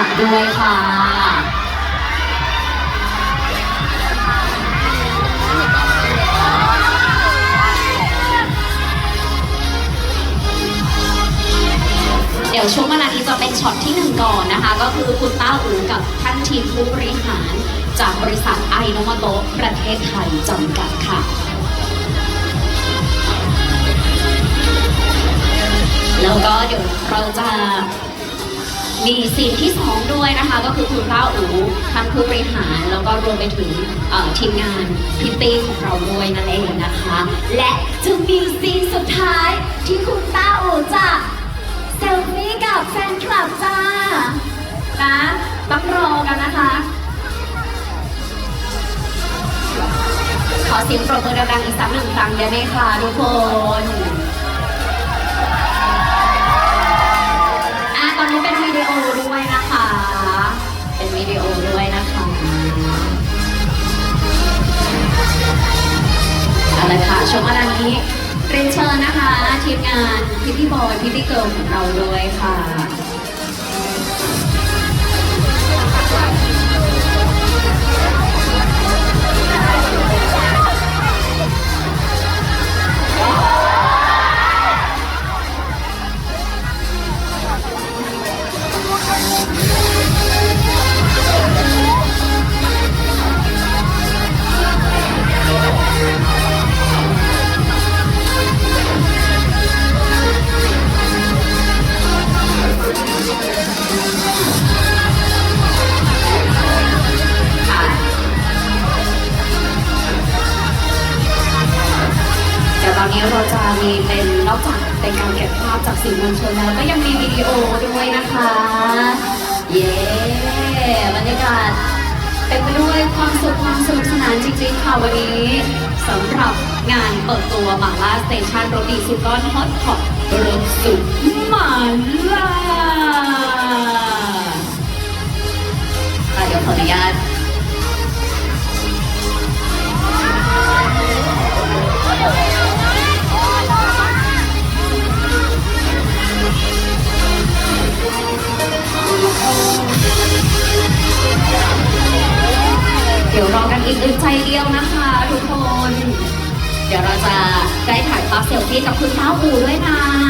กัดด้วยค่ะ เดี๋ยวช่วงเวลานี้จะเป็นช็อตที่หนึ่งก่อนนะคะ ก็คือคุณต้าอูกับท่านทีมผู้บริหาร จากบริษัทไอโนมาโตประเทศไทยจำกัดค่ะแล้วก็เดี๋ยวเราจะ มีซีนที่สองด้วยนะคะ ก็คือคุณต้าอูท่านผู้บริหารแล้วก็รวมไปถึงทีมงานพิตตี้ของเราด้วยนั่นเองนะคะ และจะมีซีนสุดท้ายที่คุณต้าอูจะเซลฟี่กับแฟนคลับจ้านะต้องรอกันนะคะ ขอเสียงปรบมือดังๆอีกสักหนึ่งครั้งได้ไหมคะทุกคน ช่วงเวลานี้เรียนเชิญนะคะทีมงานพิธีบอยพิธีเกิร์ลของเราด้วยค่ะ นี้เราจะมีเป็นนอกจากเป็นการเก็บภาพจากสื่อมวลชนแล้วก็ยังมีวิดีโอด้วยนะคะ เย้บรรยากาศเต็มไปด้วยความสุขความสนุกสนานจริงๆค่ะวันนี้สำหรับงานเปิดตัวหมาล่าสเตชันรถดีสุดก้อนฮอตพอตรถสุด อึดใจเดียวนะคะทุกคน เดี๋ยวเราจะได้ถ่ายภาพเซลฟี่กับคุณเท้าปูด้วยนะค่ะ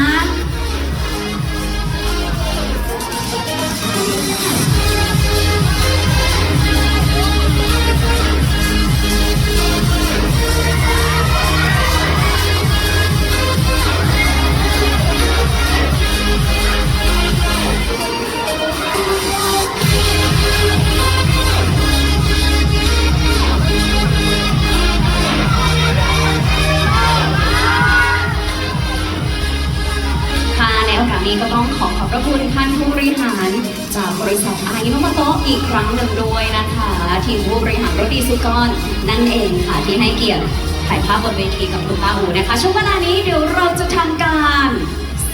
พระคุณท่านผู้บริหารจากบริษัทอายุโนมโตอีกครั้งหนึ่งด้วยนะคะ ทีมผู้บริหารรถดีสุกรนั่นเองค่ะที่ให้เกียรติถ่ายภาพบนเวทีกับคุณป้าอูนะคะ ช่วงเวลานี้เดี๋ยวเราจะทำการ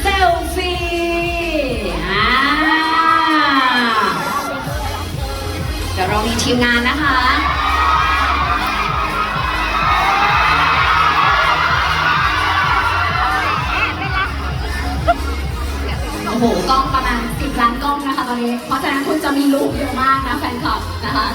เซลฟี่เดี๋ยวเรามีทีมงาน โอ้โหกล้องประมาณ 10 ล้านกล้องนะคะตอนนี้ เพราะฉะนั้นคุณจะมีลูกเยอะมากนะแฟนคลับนะคะ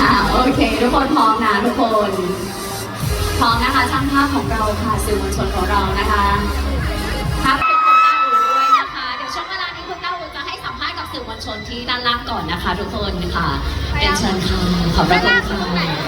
อ่าโอเค ทุกคนพร้อมนะทุกคนพร้อมนะคะช่างภาพของเราค่ะสื่อมวลชนของเรานะคะครับเป็นคุณต้าอูด้วยนะคะ เดี๋ยวช่วงเวลานี้คุณต้าอูจะให้สัมภาษณ์กับสื่อมวลชนที่ด้านล่างก่อนนะคะ ทุกคนค่ะ เป็นเชิญค่ะขอบพระคุณค่ะ